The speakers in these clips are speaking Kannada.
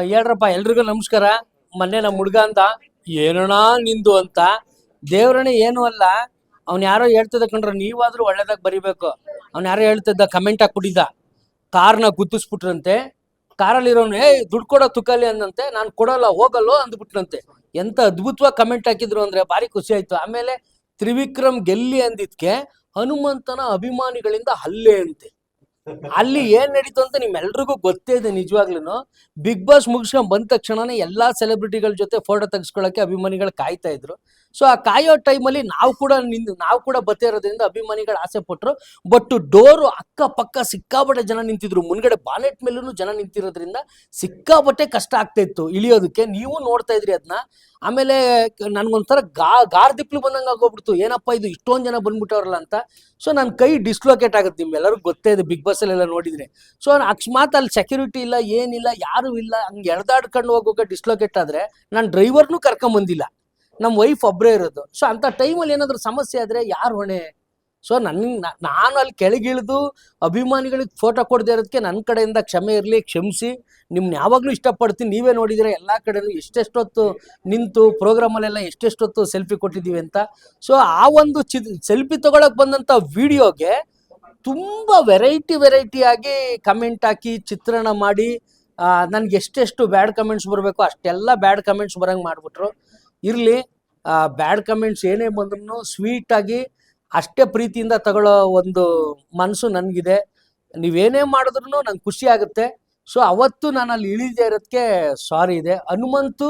ಹೇಳ್ರಪ್ಪ, ಎಲ್ರಿಗೂ ನಮಸ್ಕಾರ. ಮೊನ್ನೆ ನಮ್ಮ ಹುಡ್ಗ ಅಂತ, ಏನಣ್ಣ ನಿಂದು ಅಂತ. ದೇವ್ರಣ ಏನು ಅಲ್ಲ, ಅವ್ನು ಯಾರೋ ಹೇಳ್ತಿದ್ದ ಕಂಡ್ರೆ ನೀವಾದ್ರೂ ಒಳ್ಳೇದಾಗ ಬರಿಬೇಕು. ಅವ್ನು ಯಾರೋ ಹೇಳ್ತಿದ್ದ ಕಮೆಂಟ್ ಹಾಕ್ಬಿಟ್ಟಿದ್ದ ಕಾರ್ನ ಗುದ್ದಿಸ್ಬಿಟ್ರಂತೆ. ಕಾರಲ್ಲಿರೋನು ಏಯ್, ದುಡ್ಡು ಕೊಡೋ ತುಕಲಿ ಅಂದಂತೆ, ನಾನು ಕೊಡೋಲ್ಲ, ಹೋಗಲ್ಲೋ ಅಂದ್ಬಿಟ್ರಂತೆ ಎಂತ ಅದ್ಭುತವಾಗಿ ಕಮೆಂಟ್ ಹಾಕಿದ್ರು ಅಂದ್ರೆ, ಭಾರಿ ಖುಷಿ ಆಯ್ತು. ಆಮೇಲೆ ತ್ರಿವಿಕ್ರಮ್ ಗೆಲ್ಲಿ ಅಂದಿದ್ಕೆ, ಹನುಮಂತನ ಅಭಿಮಾನಿಗಳಿಂದ ಹಲ್ಲೆ ಅಂತೆ. ಅಲ್ಲಿ ಏನ್ ನಡೀತು ಅಂತ ನಿಮ್ಮೆಲ್ರಿಗೂ ಗೊತ್ತೇ ಇದೆ ನಿಜವಾಗ್ಲೂ ಬಿಗ್ ಬಾಸ್ ಮುಗಿಸ್ಕೊಂಡ್ ಬಂದ ತಕ್ಷಣನೇ ಎಲ್ಲಾ ಸೆಲೆಬ್ರಿಟಿಗಳ ಜೊತೆ ಫೋಟೋ ತೆಗಿಸ್ಕೊಳಕ್ಕೆ ಅಭಿಮಾನಿಗಳು ಕಾಯ್ತಾ ಇದ್ರು. ಸೊ ಆ ಕಾಯೋ ಟೈಮಲ್ಲಿ ನಾವು ಕೂಡ ನಿಂದು, ನಾವು ಕೂಡ ಬತ್ತೇ ಇರೋದ್ರಿಂದ ಅಭಿಮಾನಿಗಳು ಆಸೆ ಪಟ್ಟರು ಬಟ್ ಡೋರು ಅಕ್ಕಪಕ್ಕ ಸಿಕ್ಕಾಪಟ್ಟೆ ಜನ ನಿಂತಿದ್ರು. ಮುನ್ಗಡೆ ಬಾನೆಟ್ ಮೇಲೂ ಜನ ನಿಂತಿರೋದ್ರಿಂದ ಸಿಕ್ಕಾಪಟ್ಟೆ ಕಷ್ಟ ಆಗ್ತಾ ಇತ್ತು ಇಳಿಯೋದಕ್ಕೆ. ನೀವು ನೋಡ್ತಾ ಇದ್ರಿ ಅದನ್ನ ಆಮೇಲೆ ನನ್ಗೊಂಥರ ಗಾ, ಗಾರ್ ದಿಪ್ಲು ಬಂದಂಗೆ ಆಗೋಗ್ಬಿಡ್ತು. ಏನಪ್ಪ ಇದು ಇಷ್ಟೊಂದು ಜನ ಬಂದ್ಬಿಟ್ಟವ್ರಲ್ಲ ಅಂತ. ಸೊ ನನ್ನ ಕೈ ಡಿಸ್ಲೋಕೇಟ್ ಆಗುತ್ತೆ. ನಿಮ್ಮೆಲ್ಲರಿಗೂ ಗೊತ್ತೇ ಇದೆ. ಬಿಗ್ ಬಾಸಲ್ಲೆಲ್ಲ ನೋಡಿದ್ರೆ. ಸೊ ಅಕಸ್ಮಾತ್ ಅಲ್ಲಿ ಸೆಕ್ಯೂರಿಟಿ ಇಲ್ಲ, ಏನಿಲ್ಲ, ಯಾರು ಇಲ್ಲ, ಹಂಗೆ ಎಳ್ದಾಡ್ಕೊಂಡು ಹೋಗೋಕೆ ಡಿಸ್ಲೋಕೇಟ್ ಆದ್ರೆ ನಾನು ಡ್ರೈವರ್ನೂ ಕರ್ಕೊಂಬಂದಿಲ್ಲ. ನಮ್ಮ ವೈಫ್ ಒಬ್ಬರೇ ಇರೋದು. ಸೊ ಅಂಥ ಟೈಮಲ್ಲಿ ಏನಾದರೂ ಸಮಸ್ಯೆ ಆದರೆ ಯಾರು ಹೊಣೆ? ಸೊ ನನ್ನ ನಾನು ಅಲ್ಲಿ ಕೆಳಗಿಳಿದು ಅಭಿಮಾನಿಗಳಿಗೆ ಫೋಟೋ ಕೊಡದೇ ಇರೋದಕ್ಕೆ ನನ್ನ ಕಡೆಯಿಂದ ಕ್ಷಮೆ ಇರಲಿ, ಕ್ಷಮಿಸಿ. ನಿಮ್ನ ಯಾವಾಗಲೂ ಇಷ್ಟಪಡ್ತೀನಿ. ನೀವೇ ನೋಡಿದರೆ ಎಲ್ಲ ಕಡೆನೂ ಎಷ್ಟೆಷ್ಟೊತ್ತು ನಿಂತು ಪ್ರೋಗ್ರಾಮಲ್ಲೆಲ್ಲ ಎಷ್ಟೆಷ್ಟೊತ್ತು ಸೆಲ್ಫಿ ಕೊಟ್ಟಿದ್ದೀವಿ ಅಂತ. ಸೊ ಆ ಒಂದು ಚಿ ಸೆಲ್ಫಿ ತಗೊಳಕ್ ಬಂದಂಥ ವಿಡಿಯೋಗೆ ತುಂಬ ವೆರೈಟಿ ವೆರೈಟಿಯಾಗಿ ಕಮೆಂಟ್ ಹಾಕಿ, ಚಿತ್ರಣ ಮಾಡಿ ನನಗೆ ಎಷ್ಟೆಷ್ಟು ಬ್ಯಾಡ್ ಕಮೆಂಟ್ಸ್ ಬರಬೇಕು ಅಷ್ಟೆಲ್ಲ ಬ್ಯಾಡ್ ಕಮೆಂಟ್ಸ್ ಬರಂಗೆ ಮಾಡಿಬಿಟ್ರು. ಇರಲಿ ಬ್ಯಾಡ್ ಕಮೆಂಟ್ಸ್ ಏನೇ ಬಂದ್ರೂ ಸ್ವೀಟಾಗಿ ಅಷ್ಟೇ ಪ್ರೀತಿಯಿಂದ ತಗೊಳ್ಳೋ ಒಂದು ಮನಸ್ಸು ನನಗಿದೆ. ನೀವೇನೇ ಮಾಡಿದ್ರು ನಂಗೆ ಖುಷಿ ಆಗುತ್ತೆ. ಸೊ ಅವತ್ತು ನಾನು ಅಲ್ಲಿ ಇಳಿದೇ ಇರೋದಕ್ಕೆ ಸಾರಿ ಇದೆ. ಹನುಮಂತು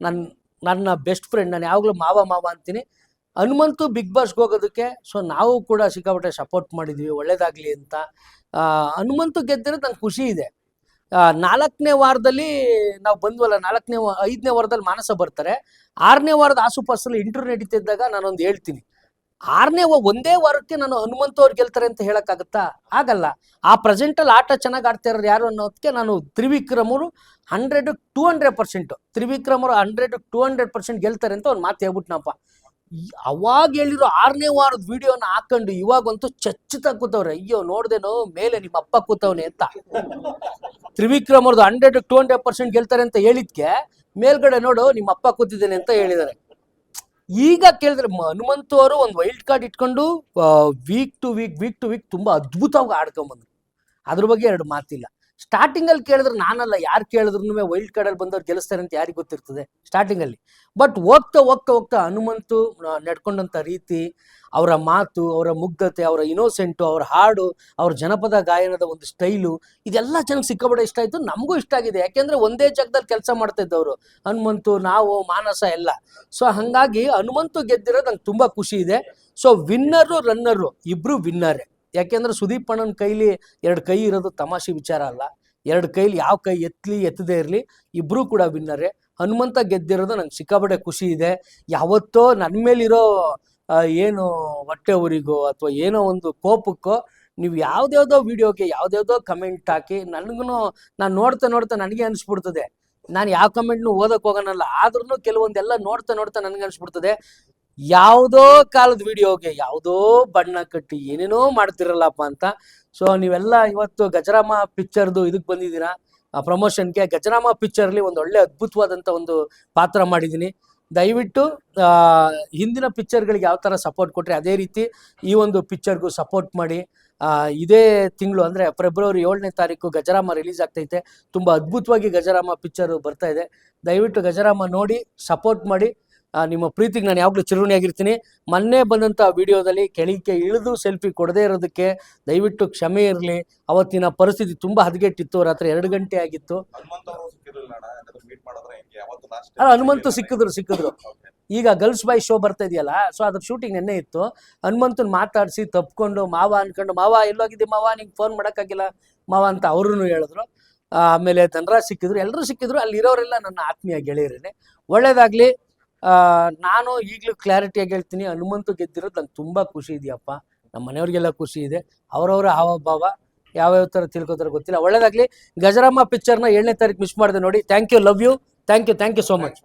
ನನ್ನ ನನ್ನ ಬೆಸ್ಟ್ ಫ್ರೆಂಡ್ ನಾನು ಯಾವಾಗಲೂ ಮಾವ ಮಾವ ಅಂತೀನಿ. ಹನುಮಂತು ಬಿಗ್ ಬಾಸ್ಗೆ ಹೋಗೋದಕ್ಕೆ ಸೊ ನಾವು ಕೂಡ ಸಿಕ್ಕಾಪಟ್ಟೆ ಸಪೋರ್ಟ್ ಮಾಡಿದ್ವಿ, ಒಳ್ಳೇದಾಗಲಿ ಅಂತ. ಹನುಮಂತು ಗೆದ್ದಿರೋದು ನಂಗೆ ಖುಷಿ ಇದೆ. ನಾಲ್ಕನೇ ವಾರದಲ್ಲಿ ನಾವು ಬಂದ್ವಲ್ಲ, ನಾಲ್ಕನೇ ಐದನೇ ವಾರದಲ್ಲಿ ಮಾನಸ ಬರ್ತಾರೆ. ಆರನೇ ವಾರದ ಆಸುಪಾಸಲ್ಲಿ ಇಂಟರ್ವ್ಯೂ ನಡೀತಿದ್ದಾಗ ನಾನೊಂದು ಹೇಳ್ತೀನಿ. ಆರನೇ ಒಂದೇ ವಾರಕ್ಕೆ ನಾನು ಹನುಮಂತ ಅವ್ರು ಗೆಲ್ತಾರೆ ಅಂತ ಹೇಳಕ್ಕಾಗತ್ತಾ? ಆಗಲ್ಲ. ಆ ಪ್ರೆಸೆಂಟಲ್ಲಿ ಆಟ ಚೆನ್ನಾಗಿ ಆಡ್ತಾ ಇರೋರು ಯಾರು ಅನ್ನೋದಕ್ಕೆ ನಾನು ತ್ರಿವಿಕ್ರಮರು ಹಂಡ್ರೆಡ್ ಟೂ ಹಂಡ್ರೆಡ್ ಪರ್ಸೆಂಟ್ ತ್ರಿವಿಕ್ರಮರು ಹಂಡ್ರೆಡ್ ಟೂ ಹಂಡ್ರೆಡ್ ಪರ್ಸೆಂಟ್ ಗೆಲ್ತಾರೆ ಅಂತ ಒಂದು ಮಾತು ಹೇಳ್ಬಿಟ್ನಪ್ಪ. ಅವಾಗ ಹೇಳಿರೋ ಆರನೇ ವಾರದ ವಿಡಿಯೋನ ಹಾಕೊಂಡು ಇವಾಗಂತೂ ಚಚ್ಚುತ್ತಾ ಕೂತವ್ರೆ. ಅಯ್ಯೋ, ನೋಡ್ದೇನೋ ಮೇಲೆ ನಿಮ್ಮ ಅಪ್ಪ ಕೂತವ್ನೆ ಅಂತ. ತ್ರಿವಿಕ್ರಮ್ ಅವ್ರದ್ದು ಹಂಡ್ರೆಡ್ ಟು ಹಂಡ್ರೆಡ್ ಪರ್ಸೆಂಟ್ ಗೆಲ್ತಾರೆ ಅಂತ ಹೇಳಿದ್ಕೆ, ಮೇಲ್ಗಡೆ ನೋಡು ನಿಮ್ಮ ಅಪ್ಪ ಕೂತಿದ್ದೇನೆ ಅಂತ ಹೇಳಿದ್ದಾರೆ. ಈಗ ಕೇಳಿದ್ರೆ ಹನುಮಂತು ಅವರು ಒಂದು ವೈಲ್ಡ್ ಕಾರ್ಡ್ ಇಟ್ಕೊಂಡು week to week week to week ತುಂಬಾ ಅದ್ಭುತವಾಗಿ ಆಡ್ಕೊಂಬಂದ್ರು. ಅದ್ರ ಬಗ್ಗೆ ಎರಡು ಮಾತಿಲ್ಲ. ಸ್ಟಾರ್ಟಿಂಗ್ ಅಲ್ಲಿ ಕೇಳಿದ್ರೆ ನಾನಲ್ಲ, ಯಾರು ಕೇಳಿದ್ರು ವೈಲ್ಡ್ ಕಾರ್ಡ್ ಅಲ್ಲಿ ಬಂದವ್ರು ಗೆಲ್ಲಿಸ್ತಾರೆ ಅಂತ ಯಾರಿಗೆ ಗೊತ್ತಿರ್ತದೆ? ಸ್ಟಾರ್ಟಿಂಗ್ ಅಲ್ಲಿ. ಬಟ್ ಹೋಗ್ತಾ ಹೋಗ್ತಾ ಹೋಗ್ತಾ ಹನುಮಂತು ನಡ್ಕೊಂಡಂತ ರೀತಿ, ಅವರ ಮಾತು, ಅವರ ಮುಗ್ಧತೆ, ಅವರ ಇನೋಸೆಂಟು ಅವ್ರ ಹಾಡು, ಅವ್ರ ಜನಪದ ಗಾಯನದ ಒಂದು ಸ್ಟೈಲು ಇದೆಲ್ಲ ಜನಕ್ಕೆ ಸಿಕ್ಕಾಪಟ್ಟೆ ಇಷ್ಟ ಆಯ್ತು. ನಮಗೂ ಇಷ್ಟ ಆಗಿದೆ. ಯಾಕೆಂದ್ರೆ ಒಂದೇ ಜಾಗದಲ್ಲಿ ಕೆಲಸ ಮಾಡ್ತಾ ಇದ್ದವರು. ಹನುಮಂತು, ನಾವು, ಮಾನಸ ಎಲ್ಲ. ಸೊ ಹಂಗಾಗಿ ಹನುಮಂತು ಗೆದ್ದಿರೋದು ನಂಗೆ ತುಂಬಾ ಖುಷಿ ಇದೆ. ಸೊ ವಿನ್ನರು ರನ್ನರು ಇಬ್ರು ವಿನ್ನರೇ ಯಾಕೆಂದ್ರೆ ಸುದೀಪ್ ಅಣ್ಣನ ಕೈಲಿ ಎರಡು ಕೈ ಇರೋದು ತಮಾಷೆ ವಿಚಾರ ಅಲ್ಲ. ಎರಡು ಕೈಲಿ ಯಾವ ಕೈ ಎತ್ತಲಿ ಎತ್ತದೇ ಇರಲಿ, ಇಬ್ರು ಕೂಡ ವಿನ್ನರೇ. ಹನುಮಂತ ಗೆದ್ದಿರೋದು ನಂಗೆ ಸಿಕ್ಕಾಪಟ್ಟೆ ಖುಷಿ ಇದೆ. ಯಾವತ್ತೋ ನನ್ನ ಮೇಲಿರೋ ಏನು ಹೊಟ್ಟೆ ಊರಿಗೋ ಅಥವಾ ಏನೋ ಒಂದು ಕೋಪಕ್ಕೋ ನೀವು ಯಾವ್ದ್ಯಾವ್ದೋ ವಿಡಿಯೋಗೆ, ಯಾವ್ದ್ಯಾವ್ದೋ ಕಮೆಂಟ್ ಹಾಕಿ ನನಗೂ ನಾನು ನೋಡ್ತಾ ನೋಡ್ತಾ ನನಗೆ ಅನಿಸ್ಬಿಡ್ತದೆ. ನಾನು ಯಾವ ಕಮೆಂಟ್ನು ಓದಕ್ಕೆ ಹೋಗೋಣಲ್ಲ ಆದ್ರೂ ಕೆಲವೊಂದೆಲ್ಲ ನೋಡ್ತಾ ನೋಡ್ತಾ ನನಗೆ ಅನಿಸ್ಬಿಡ್ತದೆ. ಯಾವುದೋ ಕಾಲದ ವಿಡಿಯೋಗೆ ಯಾವುದೋ ಬಣ್ಣ ಕಟ್ಟಿ ಏನೇನೋ ಮಾಡ್ತಿರಲ್ಲಪ್ಪ ಅಂತ. ಸೊ ನೀವೆಲ್ಲ ಇವತ್ತು ಗಜರಾಮ ಪಿಕ್ಚರ್ದು ಇದಕ್ಕೆ ಬಂದಿದ್ದೀರಾ? ಪ್ರಮೋಷನ್ಗೆ ಗಜರಾಮ ಪಿಕ್ಚರ್ಲಿ ಒಂದು ಒಳ್ಳೆ ಅದ್ಭುತವಾದಂಥ ಒಂದು ಪಾತ್ರ ಮಾಡಿದ್ದೀನಿ. ದಯವಿಟ್ಟು ಹಿಂದಿನ ಪಿಕ್ಚರ್ಗಳಿಗೆ ಯಾವ ಥರ ಸಪೋರ್ಟ್ ಕೊಟ್ಟರೆ ಅದೇ ರೀತಿ ಈ ಒಂದು ಪಿಕ್ಚರ್ಗೂ ಸಪೋರ್ಟ್ ಮಾಡಿ. ಇದೇ ತಿಂಗಳು ಅಂದರೆ ಫೆಬ್ರವರಿ ಏಳನೇ ತಾರೀಕು ಗಜರಾಮ ರಿಲೀಸ್ ಆಗ್ತೈತೆ. ತುಂಬ ಅದ್ಭುತವಾಗಿ ಗಜರಾಮ ಪಿಕ್ಚರು ಬರ್ತಾ ಇದೆ. ದಯವಿಟ್ಟು ಗಜರಾಮ ನೋಡಿ ಸಪೋರ್ಟ್ ಮಾಡಿ. ನಿಮ್ಮ ಪ್ರೀತಿಗೆ ನಾನು ಯಾವಾಗಲೂ ಚಿರುಣಿಯಾಗಿರ್ತೀನಿ ಮೊನ್ನೆ ಬಂದಂಥ ವಿಡಿಯೋದಲ್ಲಿ ಕೆಳಗೆ ಇಳಿದು ಸೆಲ್ಫಿ ಕೊಡದೇ ಇರೋದಕ್ಕೆ ದಯವಿಟ್ಟು ಕ್ಷಮೆ ಇರಲಿ. ಅವತ್ತಿನ ಪರಿಸ್ಥಿತಿ ತುಂಬ ಹದಗೆಟ್ಟಿತ್ತು. ರಾತ್ರಿ ಎರಡು ಗಂಟೆ ಆಗಿತ್ತು. ಅಲ್ಲ, ಹನುಮಂತು ಸಿಕ್ಕಿದ್ರು ಸಿಕ್ಕಿದ್ರು. ಈಗ ಗರ್ಲ್ಸ್ ಬಾಯ್ ಶೋ ಬರ್ತಾ ಇದೆಯಲ್ಲ ಸೊ ಅದ್ರ ಶೂಟಿಂಗ್ ನೆನ್ನೆ ಇತ್ತು. ಹನುಮಂತನ್ ಮಾತಾಡಿಸಿ ತಪ್ಕೊಂಡು ಮಾವ ಅನ್ಕೊಂಡು ಮಾವ ಎಲ್ಲೋಗಿದ್ದೆ? ಮಾವ ನಿಂಗೆ ಫೋನ್ ಮಾಡೋಕ್ಕಾಗಿಲ್ಲ? ಮಾವ ಅಂತ ಅವ್ರೂ ಹೇಳಿದ್ರು. ಆಮೇಲೆ ಧನರಾಜ್ ಸಿಕ್ಕಿದ್ರು. ಎಲ್ಲರೂ ಸಿಕ್ಕಿದ್ರು. ಅಲ್ಲಿ ಇರೋರೆಲ್ಲ ನನ್ನ ಆತ್ಮೀಯ ಗೆಳೆಯರೇನೆ. ಒಳ್ಳೇದಾಗ್ಲಿ. ನಾನು ಈಗಲೂ ಕ್ಲಾರಿಟಿಯಾಗಿ ಹೇಳ್ತೀನಿ, ಹನುಮಂತು ಗೆದ್ದಿರೋದು ನಂಗೆ ತುಂಬ ಖುಷಿ ಇದೆಯಪ್ಪ. ನಮ್ಮ ಮನೆಯವ್ರಿಗೆಲ್ಲ ಖುಷಿ ಇದೆ. ಅವರವರ ಹಾವಭಾವ ಯಾವ್ಯಾವ ಥರ ತಿಳ್ಕೊತಾರೆ ಗೊತ್ತಿಲ್ಲ. ಒಳ್ಳೇದಾಗ್ಲಿ, ಗಜರಾಮ ಪಿಕ್ಚರ್ನ ಏಳನೇ ತಾರೀಕು ಮಿಸ್ ಮಾಡಿದೆ ನೋಡಿ. Thank you love you thank you thank you so much